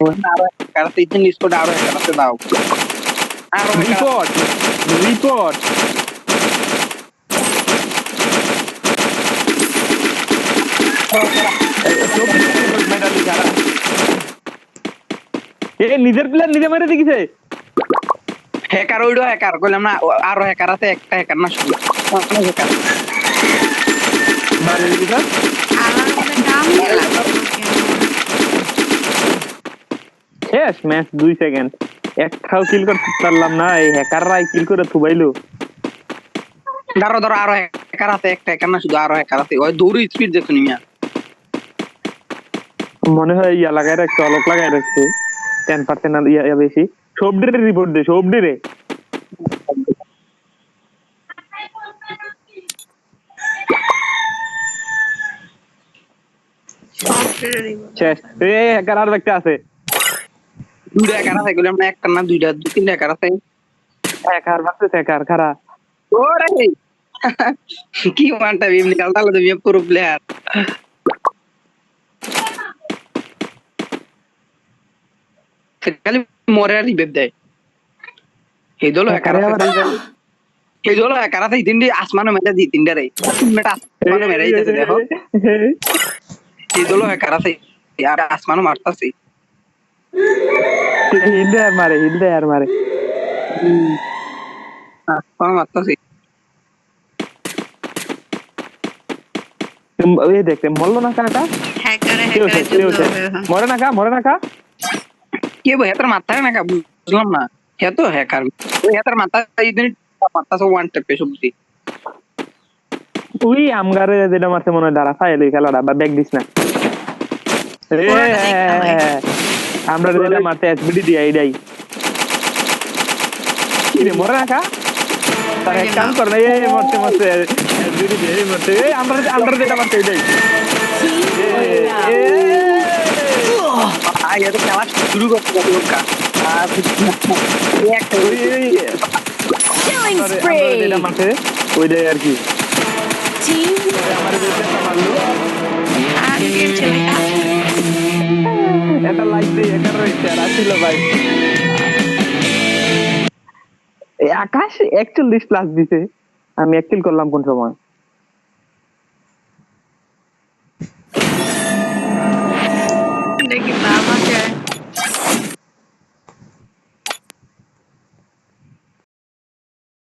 Squad আরও দাও report report এ নিজের প্লেয়ার নিজে মেরে দেখিছে হ্যাকার ওইডো হ্যাকার কইলাম না আরও হ্যাকার আছে একটা হ্যাকার না শুধু হ্যাকার শেষ ম্যাচ দুই সেকেন্ড একটাও কিল করতে পারলাম না এই হ্যাকাররাই কিল করে থুবাইলো। ধরো ধরো আরও হ্যাকার আছে একটা হ্যাকার না শুধু আরও হ্যাকার আছে। ওই দৌড়ি স্পিড দেখছ নিমিয়া মনে হয় ইয়া লাগাই রাখছে অলক লাগাই রাখছে। টেন পার্সেন্ট ইয়া ইয়া বেশি। সব ডে রিপোর্ট দে সব ডে শেষ। এ হ্যাকার আর একটা আছে। দুইটা আছে কইলাম না একটা না দুইটা দুই তিনটা আছে। খারা ওরে! কি ওয়ানটা এমনি কাল তাহলে তুমি পুরো প্লেয়ার খালি মরে আর রিবেব দেয়। এই দলো এই দলো আছে তিনটি আসমানো দি তিনটা রে। আসমানো মেরে দেখো। এই দলো আছে আর আসমানো মারতাছে। হিন্দে আর মারে আসমানো মারতাছে এই দেখতে মরলো না। মরে কা মরে না কা কে বই হেতার মাথায় না কা বুঝলাম না হে তো হ্যাকার ওই হেতার মাথা এই দিন মাথা ওয়ান টেপে সবজি তুই আমগারে যেটা মারছে মনে হয় দাঁড়া ফাইল খেলাটা বা ব্যাগ দিস না আমরা যেটা মারতে এসবিডি দিয়ে এইটাই কি রে মরে না কা তার এক কাম কর না এই মরতে মরতে এসবিডি দিয়ে এই মরতে এই আমরা আমরা যেটা মারতে এইটাই এ, এ, আই এত খেলা শুরু করতে কত লোক আর একটা ওই, এই, Killing আমরা- আমরা যেটা spree. মারতে ওইটাই আর কি রয়েছে ভাই আকাশ একচল্লিশ প্লাস দিছে। আমি এক কিল করলাম কোন সময়?